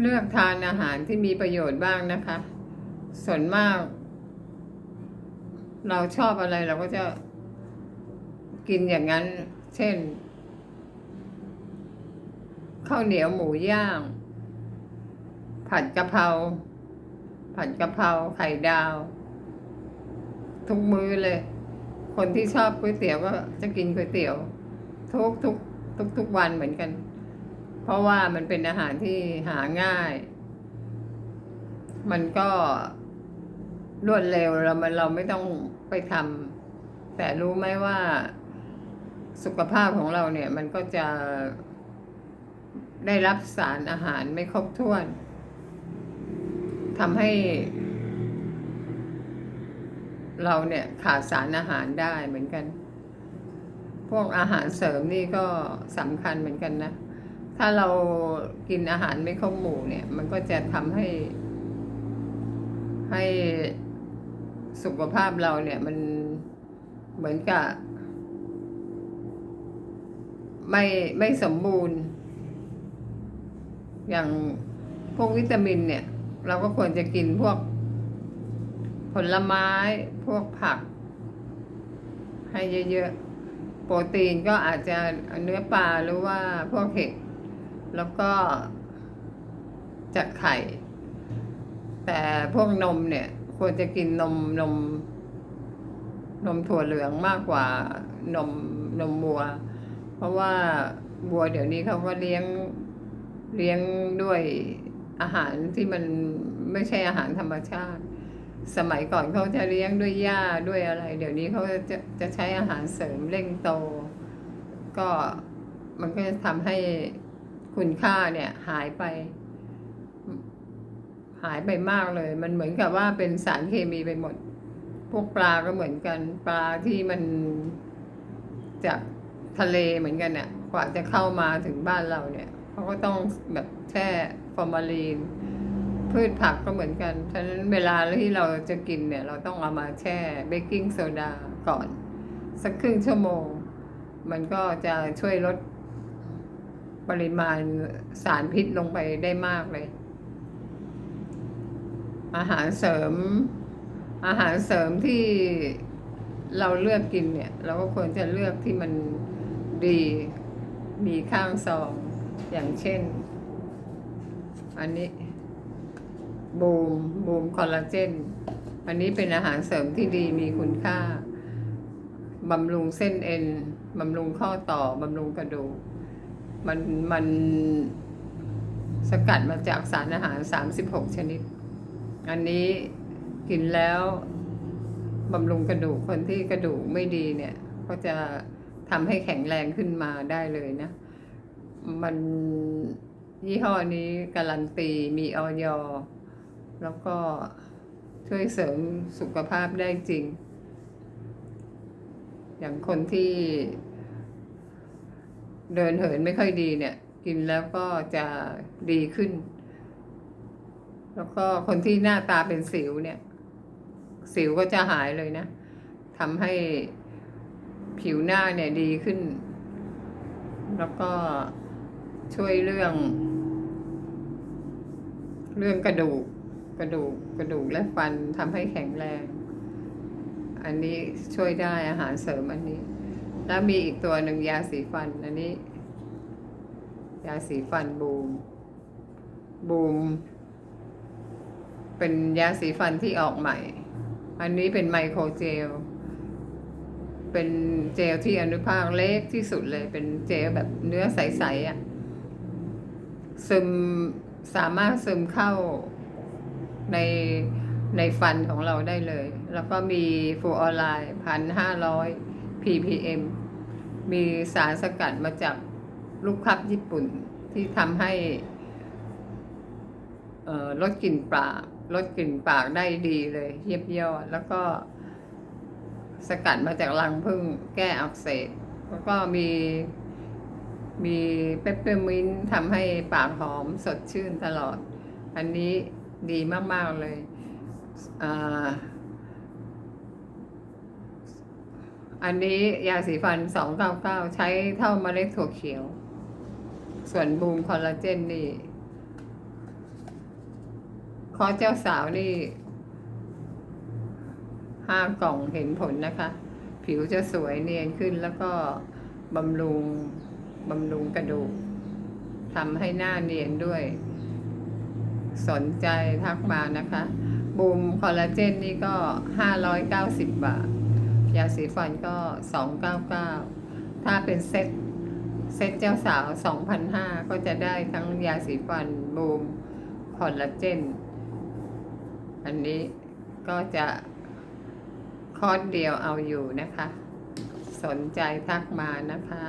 เลือกทานอาหารที่มีประโยชน์บ้างนะคะ ส่วนมาก เราชอบอะไรเราก็จะกินอย่างนั้น เช่นข้าวเหนียวหมูย่าง ผัดกะเพราผัดกะเพราไข่ดาว ทุกมื้อเลย คนที่ชอบก๋วยเตี๋ยวก็จะกินก๋วยเตี๋ยว ทุกทุกทุกทุกวันเหมือนกัน เพราะว่ามันเป็นอาหารที่หาง่าย มันก็รวดเร็วเราเราไม่ต้องไปทำแต่รู้ไหมว่าสุขภาพของเราเนี่ย มันก็จะได้รับสารอาหารไม่ครบถ้วนทำให้ เราเนี่ยขาดสารอาหารได้เหมือนกัน พวกอาหารเสริมนี่ก็สำคัญเหมือนกันนะ ถ้าเรากินอาหารไม่ครบหมู่เนี่ย มันก็จะทำให้ ให้สุขภาพเราเนี่ย มันเหมือนกับ ไม่ไม่สมบูรณ์ อย่างพวกวิตามินเนี่ย เราก็ควรจะกินพวกผลไม้พวกผัก ให้เยอะๆ โปรตีนก็อาจจะเนื้อปลาหรือว่าพวกเห็ด แล้วก็จากไข่ แต่พวกนมเนี่ย ควรจะกินนมนม นมถั่วเหลืองมากกว่านมนมวัว เพราะว่าวัวเดี๋ยวนี้เขาก็เลี้ยงเลี้ยงด้วยอาหารที่มันไม่ใช่อาหารธรรมชาติ สมัยก่อนเขาจะเลี้ยงด้วยหญ้าด้วยอะไร เดี๋ยวนี้เขาจะจะใช้อาหารเสริมเร่งโต ก็มันก็จะทำให้ คุณค่าเนี่ยหายไป หายไปมากเลย มันเหมือนกับว่าเป็นสารเคมีไปหมด พวกปลาก็เหมือนกันปลาที่มันจากทะเลเหมือนกันเนี่ยกว่าจะเข้ามาถึงบ้านเราเนี่ยเขาก็ต้องแบบแช่ฟอร์มาลีน พืชผักก็เหมือนกัน ฉะนั้นเวลาที่เราจะกินเนี่ย เราต้องเอามาแช่เบกกิ้งโซดาก่อน สักครึ่งชั่วโมง มันก็จะช่วยลด ปริมาณสารพิษลงไปได้มากเลย อาหารเสริม อาหารเสริมที่เราเลือกกินเนี่ย เราก็ควรจะเลือกที่มันดีมีข้างซองอย่างเช่น อันนี้บูมบูมคอลลาเจน อันนี้เป็นอาหารเสริมที่ดีมีคุณค่าบำรุงเส้นเอ็นบำรุงข้อต่อบำรุงกระดูก มันมันสกัดมาจากสารอาหาร 36 ชนิด อันนี้กินแล้วบำรุงกระดูกคนที่กระดูกไม่ดีเนี่ย ก็จะทำให้แข็งแรงขึ้นมาได้เลยนะ มันยี่ห้อนี้การันตีมีออยแล้วก็ช่วยเสริมสุขภาพได้จริง อย่างคนที่ เดินเหินไม่ค่อยดีเนี่ย กินแล้วก็จะดีขึ้น แล้วก็คนที่หน้าตาเป็นสิวเนี่ย สิวก็จะหายเลยนะทำให้ผิวหน้าเนี่ยดีขึ้น แล้วก็ช่วยเรื่อง เรื่องกระดูก กระดูกกระดูกและฟันทำให้แข็งแรง อันนี้ช่วยได้อาหารเสริมอันนี้ แล้วมีอีกตัวหนึ่งยาสีฟัน อันนี้ ยาสีฟันบูม บูม เป็นยาสีฟันที่ออกใหม่ อันนี้เป็นไมโครเจล เป็นเจลที่อนุภาคเล็กที่สุดเลย เป็นเจลแบบเนื้อใสๆอะ่ะ ซึมสามารถซึมเข้าในในฟันของเราได้เลย แล้วก็มีฟูออไลน์พันห้าร้อย ppm มีสารสกัดมาจากลูกคลับญี่ปุ่นที่ทำให้ลดกลิ่นปากลดกลิ่นปากได้ดีเลยเยียบยอด แล้วก็สกัดมาจากรังผึ้งแก้อักเสบแล้วก็มีมีเปปเปอร์มินต์ทำให้ปากหอมสดชื่นตลอด อันนี้ดีมาก ๆ เลย อันนี้ยาสีฟัน 299 ใช้เท่าเมล็ดถั่วเขียว ส่วนบูมคอลลาเจนนี่ คอเจ้าสาวนี่ห้ากล่องเห็นผลนะคะ ผิวจะสวยเนียนขึ้นแล้วก็บำรุงบำรุงกระดูกทำให้หน้าเนียนด้วย สนใจทักมานะคะ บูมคอลลาเจนนี่ก็ 590 บาท ยาสีฟันก็ 299 ถ้าเป็นเซ็ตเซ็ตเจ้าสาว 2,500 ก็จะได้ทั้งยาสีฟันบูมคอลลาเจน อันนี้ก็จะคอร์สเดียวเอาอยู่นะคะ สนใจทักมานะคะ